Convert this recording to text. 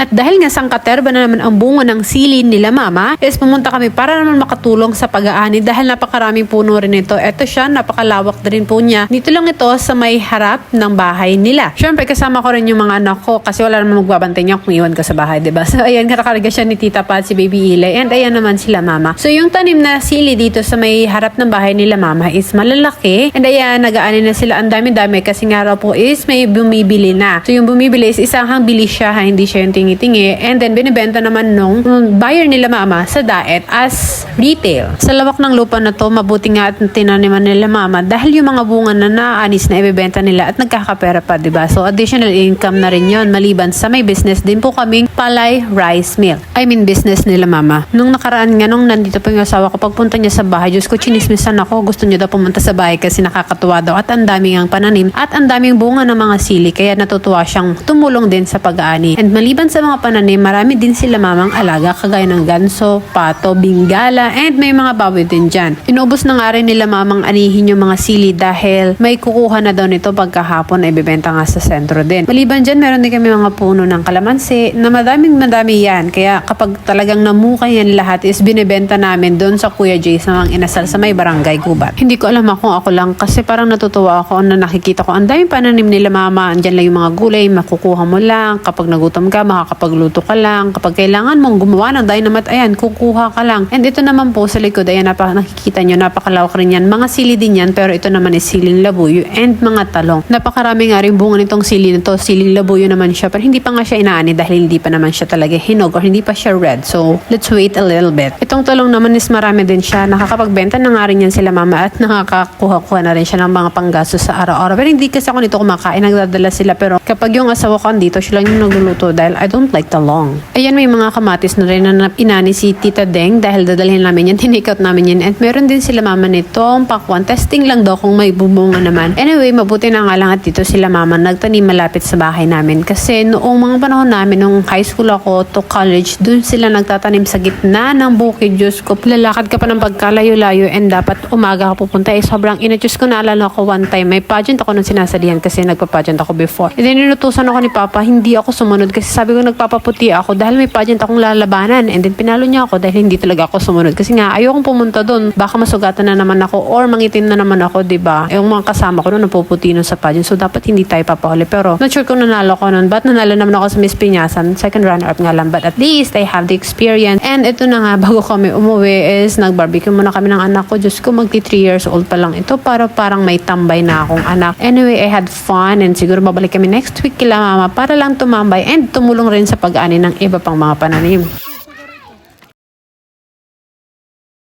At dahil nga sangkaterba na naman ang bunga ng sili nila mama, is pumunta kami para naman makatulong sa pag-aani dahil napakaraming puno rin ito. Ito siya, napakalawak din po niya. Dito lang ito sa may harap ng bahay nila. Siyempre, kasama ko rin yung mga anak ko kasi wala naman magbabantay niya kung iwan ka sa bahay, di ba? So, ayan, karakarga siya ni Tita Pat, si Baby Ilay. And ayan naman sila mama. So, yung tanim na sili dito sa may harap ng bahay nila mama is malalaki. And ayan, nag-aani na sila. Ang dami-dami kasi nga raw po is may bumibili na. So, yung bumibili is isang bili siya, ha, hindi siya yung tingi-tingi. And then, binibenta naman nung buyer nila mama sa daet as retail. Sa lawak ng lupa na to, mabuti nga at tinaniman nila mama dahil yung mga bunga na naanis na ibebenta nila at nagkakapera pa, di ba? So, additional income na rin yon maliban sa may business din po kaming Palay Rice Mill. I mean, business nila mama. Nung nakaraan nga, nung nandito pa yung asawa ko, pagpunta niya sa bahay, Diyos ko, chinismisan ako. Gusto niya daw pumunta sa bahay kasi nakakatuwa daw at ang daming ang pananim at ang daming bunga ng mga sili kaya natutuwa siyang tumulong din sa pag-aani. And maliban sa mga pananim, marami din sila mamang alaga kagaya ng ganso, pato, bingala, and may mga baboy din dyan. Inubos na nga rin nila mamang anihin yung mga sili dahil may kukuha na daw nito pagkahapon ay bibenta nga sa sentro din. Maliban dyan, meron din kami mga puno ng kalamansi na madaming madami yan. Kaya kapag talagang namukay yan lahat is binibenta namin doon sa Kuya Jay sa mga inasal sa may barangay Gubat. Hindi ko alam kung ako lang kasi parang natutuwa ako na nakikita ko ang daming pananim nila mama. Andyan lang yung mga gulay, makukuha mo lang. Kapag nagutom ka, makakapagluto ka lang. Kapag kailangan mong gumawa ng dynamite, ayan, kukuha ka lang. And ito naman po sa likod, ayan, napaka, nakikita nyo, napakalawak rin yan. Mga sili din yan, pero ito naman is siling labuyo and mga talong. Napakarami nga rin bunga nitong sili nito. Siling labuyo naman siya, pero hindi pa nga siya inaani dahil hindi pa naman siya talaga hinog or hindi pa siya red. So, let's wait a little bit. Itong talong naman is marami din siya. Nakakapagbenta na nga rin yan sila mama at nakakakuha-kuha na rin siya ng mga panggastos sa araw-araw. Pero hindi kasi ako nito kumakain, nagdadala sila. Pero kapag yung asawa ko andito, siya lang yung nagluluto dahil I don't like talong. Ayan, may mga kamatis na rin na inani si Tita Deng dahil dadalhin namin yan, tinake namin yan. At meron din sila mama nitong pakwan. Testing lang daw kung may bubunga naman. Anyway, mabuti na nga lang at dito sila mama nagtanim malapit sa bahay namin. Kasi noong mga panahon namin, nung high school ako to college, dun sila nagtatanim sa gitna ng bukid. Diyos ko, lalakad ka pa ng pagkalayo-layo and dapat umaga ka pupunta. Eh, sobrang ina. Diyos ko, naalala ko one time, may pageant ako nung sinasalihan kasi nagpa-pageant ako before. And then, inutusan ako ni Papa, hindi ako sumunod kasi sabi ko nagpapaputi ako dahil may pageant akong lalabanan. And then, pinalo niya ako dahil hindi talaga ako sumunod. Kasi nga, ayokong pumunta doon. Baka masugatan na naman ako or mangitim na naman ako, di ba? Yung mga kasama ko noon, napuputi nun sa pageant. So, dapat hindi tayo papahuli. Pero, not sure kung nanalo ko noon. But nanalo naman ako sa Miss Pinyasan. Second runner-up nga lang. But at least, I have the experience. And ito na nga, bago kami umuwi is nag-barbecue muna kami ng anak ko. Diyos ko, magti 3 years old pa lang ito. Para parang may tambay na akong anak. Anyway, I had fun. And siguro babalik kami next week kila mama para lang tumambay and tumulong rin sa pag-ani ng iba pang mga pananim.